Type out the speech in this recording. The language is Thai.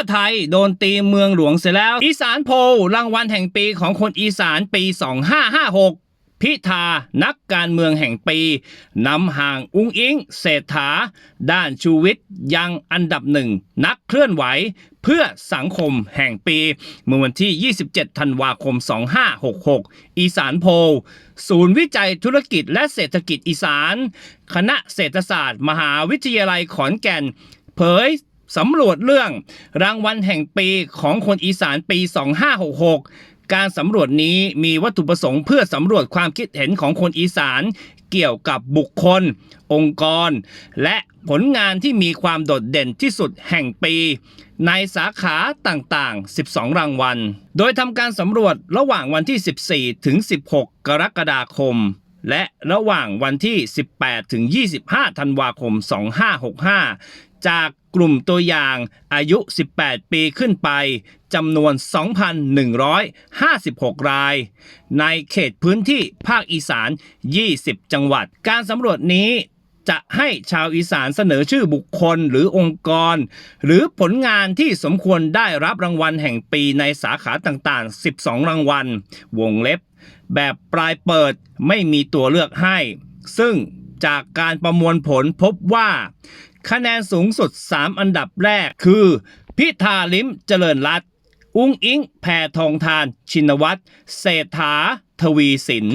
อไทย โดนตีเมืองหลวงเสร็จแล้ว อีสานโพลรางวัลแห่งปีของคนอีสานปี 2556พิธา นักการเมืองแห่งปี นำห่างอุ้งอิงเศรษฐา ด้านชูวิทย์ยังอันดับหนึ่ง นักเคลื่อนไหว เพื่อสังคมแห่งปี เมื่อวันที่ 27 ธันวาคม 2566 อีสานโพลศูนย์วิจัยธุรกิจและเศรษฐกิจอีสาน คณะเศรษฐศาสตร์ มหาวิทยาลัยขอนแก่น เผย สำรวจเรื่อง รางวัลแห่งปีของคนอีสานปี 2566 การสำรวจนี้มีวัตถุประสงค์เพื่อสำรวจความคิดเห็นของคนอีสานเกี่ยวกับบุคคล องค์กร และผลงานที่มีความโดดเด่นที่สุดแห่งปี ในสาขาต่างๆ 12 รางวัล โดยทำการสำรวจระหว่างวันที่ 14 ถึง 16 กรกฎาคม และระหว่างวันที่ 18 ถึง 25 ธันวาคม 2565 จากกลุ่มตัวอย่างอายุ 18 ปีขึ้นไปจำนวน 2,156 ราย ในเขตพื้นที่ภาคอีสาน 20 จังหวัด การสำรวจนี้จะให้ชาวอีสานเสนอชื่อบุคคลหรือองค์กร หรือผลงานที่สมควรได้รับรางวัลแห่งปีในสาขาต่างๆ 12 รางวัล วงเล็บ แบบปลายเปิดไม่มีตัวเลือกให้ ซึ่งจากการประมวลผลพบว่า คะแนนสูงสุด 3 อันดับแรกคือ พิธาลิมเจริญรัตอุ้งอิงแพทองทาน ชินวัตรเศรษฐา ทวีสิน